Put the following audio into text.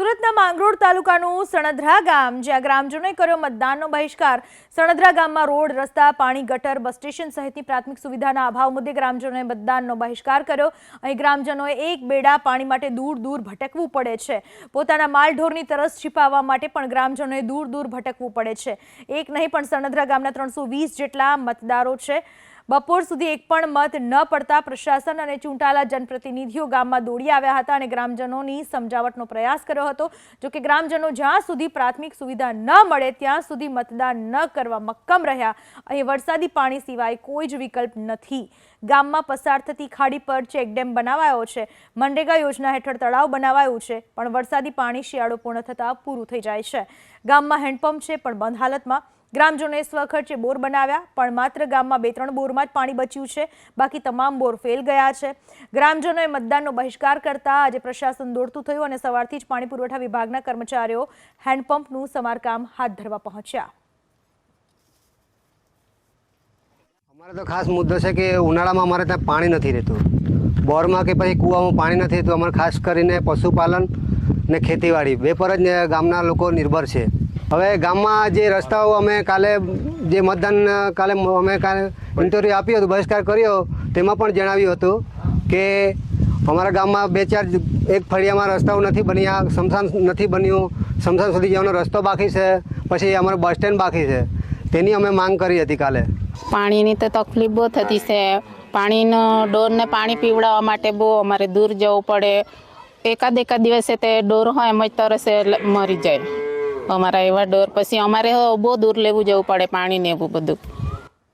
સુરતના માંગરોળ તાલુકાનું સણધરા ગામ, જ્યાં ગ્રામજનોએ કર્યો મતદાનનો બહિષ્કાર. સણધરા ગામમાં રોડ, રસ્તા, પાણી, ગટર, બસ સ્ટેશન સહિતની પ્રાથમિક સુવિધાના અભાવ મુદ્દે ગ્રામજનોએ મતદાનનો બહિષ્કાર કર્યો. અહીં ગ્રામજનોએ એક બેડા પાણી માટે દૂર દૂર ભટકવું પડે છે. પોતાના માલઢોરની તરસ છીપાવવા માટે પણ ગ્રામજનોએ દૂર દૂર ભટકવું પડે છે. એક નહીં પણ સણધરા ગામના ત્રણસો જેટલા મતદારો છે. બપોર સુધી એક પણ મત ન પડતા પ્રશાસન અને ચૂંટાયેલા જનપ્રતિનિધિઓ ગામમાં દોડી આવ્યા હતા અને ગ્રામજનોની સમજાવટનો પ્રયાસ કર્યો હતો. જો કે ગ્રામજનો જ્યાં સુધી પ્રાથમિક સુવિધા ન મળે, ત્યાં સુધી મતદાન ન કરવા મક્કમ રહ્યા. અહીં વરસાદી પાણી સિવાય કોઈ જ વિકલ્પ નથી. ગામમાં પસાર થતી ખાડી પર ચેકડેમ બનાવાયો છે. મનરેગા યોજના હેઠળ તળાવ બનાવાયું છે, પણ વરસાદી પાણી શિયાળો પૂર્ણ થતાં પૂરું થઈ જાય છે. ગામમાં હેન્ડપંપ છે, પણ બંધ હાલતમાં. ગ્રામજનોએ સ્વખર્ચે બોર બનાવ્યા, પણ માત્ર ગામમાં બે ત્રણ બોરમાં જ પાણી બચ્યું છે. બાકી તમામ બોર ફેલ ગયા છે. ગ્રામજનોએ મતદાનનો બહિષ્કાર કરતા આજે પ્રશાસન દોડતું થયું અને સવારથી જ પાણી પુરવઠા વિભાગના કર્મચારીઓ હેન્ડપંપનું સમારકામ હાથ ધરવા પહોંચ્યા. અમારે તો ખાસ મુદ્દો છે કે ઉનાળામાં અમારે ત્યાં પાણી નથી રહેતું. બોરમાં કે પછી કૂવામાં પાણી નથી રહેતું. અમારે ખાસ કરીને પશુપાલન ને ખેતીવાડી. બે પર જ ગામના લોકો નિર્ભર છે. હવે ગામમાં જે રસ્તાઓ અમે કાલે, જે મતદાન કાલે અમે કાલે ઇન્ટરવ્યૂ આપ્યું હતું, બહિષ્કાર કર્યો, તેમાં પણ જણાવ્યું હતું કે અમારા ગામમાં બે ચાર એક ફળિયામાં રસ્તાઓ નથી બન્યા સમસાન નથી બન્યું સમસાન સુધી જવાનો રસ્તો બાકી છે, પછી અમારો બસ સ્ટેન્ડ બાકી છે. તેની અમે માંગ કરી હતી કાલે. પાણીની તો તકલીફ બહુ થતી છે. પાણીનો ડોરને પાણી પીવડાવવા માટે બહુ અમારે દૂર જવું પડે. એકાદ એકાદ દિવસે તે ડોર હોય એમ જ તરસે એટલે મરી જાય. અમારા એવા ડોર. પછી અમારે બહુ દૂર લેવું જવું પડે પાણી ને એવું બધું.